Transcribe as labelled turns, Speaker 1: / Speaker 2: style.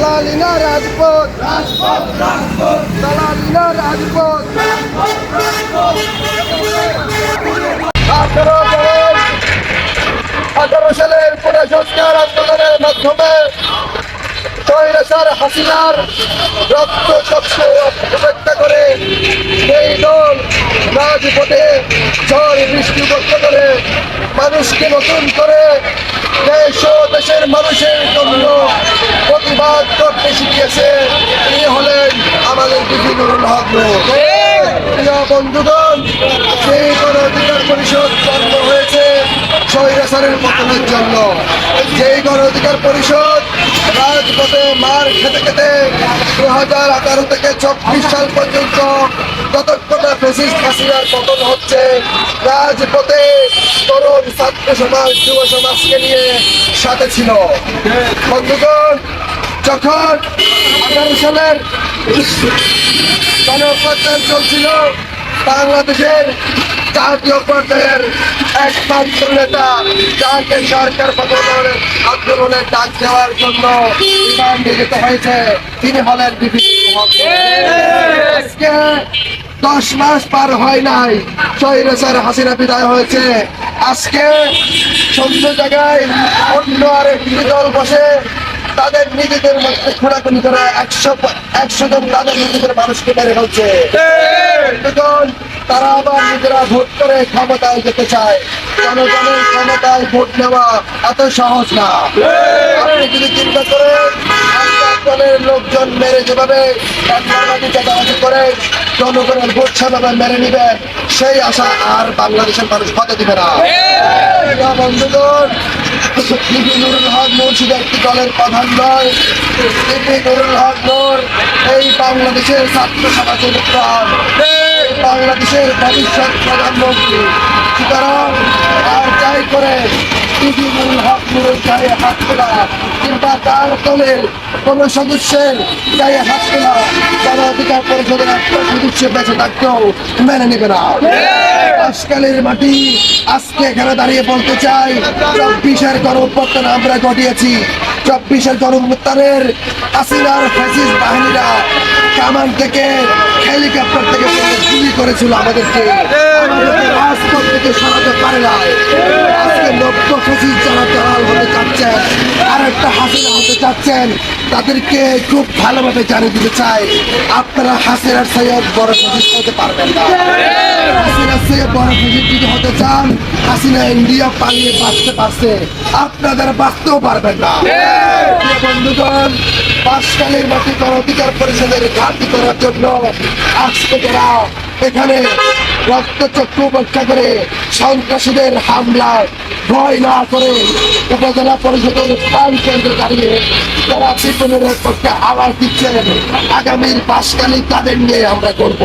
Speaker 1: দালালিনা রাজপথ। দালালিনা রাজপথ। আঠারো সালের পুরো সংস্কার আন্দোলনের মাধ্যমে হাসিনার রক্ত চক্ষ করে এই দল রাজপথে ঝড় বৃষ্টি করে মানুষকে নতুন করে দেশ ও দেশের মানুষের করতে তিনি হলেন আমাদের বিভিন্ন হক প্রিয় বন্ধুগণ সেই গণ অধিকার পরিষদ জন্ম হয়েছে স্বৈরাচারের পতনের জন্য। যেই গণ অধিকার পরিষদ রাজপথে মার খেতে খেতে দু হাজার আঠারো থেকে চব্বিশ সাল পর্যন্ত যতক্ষণ না ফেসিস্ট হাসিনার পতন হচ্ছে রাজপথে তরুণ ছাত্র সমাজ যুব সমাজকে নিয়ে সাথে ছিল। বন্ধুগণ যখন আঠারো সালের গণঅভ্যুত্থান চলছিল বাংলাদেশের জাতীয় পর্যায়ের একমাত্র নেতা, যাকে সরকার পতনের আন্দোলনের ডাক দেওয়ার জন্য বিমান নির্মিত হয়েছে। তিনি হলেন আজকে দশ মাস পার হয় নাই স্বৈরাচার হাসিনা বিদায় হয়েছে। আজকে সন্ধ্য জায়গায় অন্য আরেকটি দল বসে তাদের নিজেদের মধ্যে খোঁড়াখুনি করে একশো একশো জন তাদের নিজেদের মানুষকে মেরে ফেলছে। বন্ধুগণ, তারা আবার নিজেরা ভোট করে ক্ষমতায় যেতে চায়। জনগণের ক্ষমতায় ভোট নেওয়া এত সহজ না। আপনি যদি চিন্তা করেন দলের লোকজন মেরে যেভাবে চাঁদাবাজি করে জনগণের ভোট সেভাবে মেরে নিবেন সেই আশা আর বাংলাদেশের মানুষ হতে দিবে না। প্রিয় বন্ধুগণ বিপি নুরুল হক দলের প্রধান নুরুল হক এই বাংলাদেশের বাংলাদেশের ভবিষ্যৎ প্রধানমন্ত্রী। সুতরাং আর যাই করে বিপি নুরুল হক নুরের গায়ে হাত তোলা কিংবা তার দলের কোন সদস্যের গায়ে হাত তোলা যারা অধিকার পরিষদের একটা সদস্য বেঁচে থাকতেও মেনে নেবে না। আজকালের মাটি। আজকে এখানে দাঁড়িয়ে বলতে চাই, চব্বিশের গণঅভ্যুত্থান আমরা ঘটিয়েছি। চব্বিশের গণঅভ্যুত্থানের আসিনার ফ্যাসিস বাহিনীরা কামান থেকে হেলিকপ্টার থেকে গুলি করেছিল আমাদেরকে। আমাদেরকে রাজপথ থেকে সরাতে পারে না আজকে নব্য ফ্যাসিস যারা দল হতে চাচ্ছেন আর একটা হাসিনা চাচ্ছেন তাদেরকে খুব ভালোভাবে জানিয়ে দিতে চাই, আপনারা হাসিনার সৈয়দ বড় হতে পারবেন না। হাসিনা সে বড় হতে চান, হাসিনা পালিয়ে বাঁচতে পারছে, আপনাদের পারবেন না। অধিকার পরিষদের ঘাটি করার জন্য এখানে রক্তচক্ষু উপেক্ষা করে সন্ত্রাসীদের হামলার ভয় না করে উপজেলা পরিষদের প্রাণ কেন্দ্রে দাঁড়িয়ে তারা বিপণের পক্ষে আওয়াজ দিচ্ছেন, আগামীর পাঁচকালী তাদের নিয়ে আমরা করব